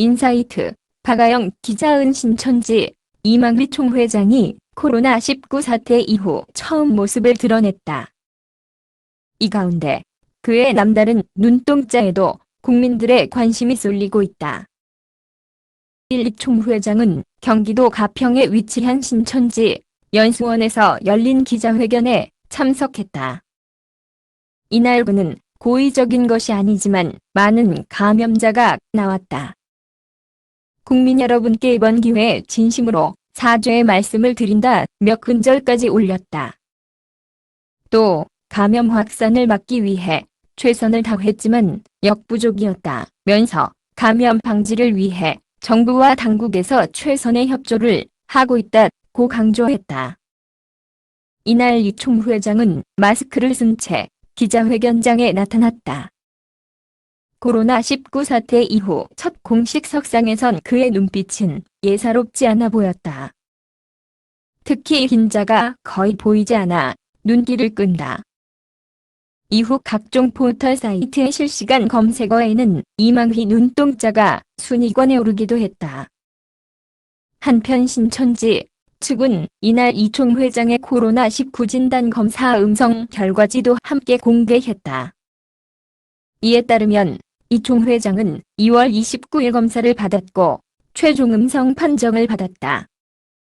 인사이트, 박아영 기자은 신천지, 이망휘 총회장이 코로나19 사태 이후 처음 모습을 드러냈다. 이 가운데 그의 남다른 눈동자에도 국민들의 관심이 쏠리고 있다. 1 총회장은 경기도 가평에 위치한 신천지 연수원에서 열린 기자회견에 참석했다. 이날 그는 고의적인 것이 아니지만 많은 감염자가 나왔다. 국민 여러분께 이번 기회에 진심으로 사죄의 말씀을 드린다 몇 근절까지 올렸다. 또 감염 확산을 막기 위해 최선을 다했지만 역부족이었다 면서 감염 방지를 위해 정부와 당국에서 최선의 협조를 하고 있다고 강조했다. 이날 이 총회장은 마스크를 쓴 채 기자회견장에 나타났다. 코로나19 사태 이후 첫 공식 석상에선 그의 눈빛은 예사롭지 않아 보였다. 특히 긴자가 거의 보이지 않아 눈길을 끈다. 이후 각종 포털 사이트의 실시간 검색어에는 이망휘 눈동자가 순위권에 오르기도 했다. 한편 신천지 측은 이날 이총 회장의 코로나19 진단 검사 음성 결과지도 함께 공개했다. 이에 따르면 이총 회장은 2월 29일 검사를 받았고 최종 음성 판정을 받았다.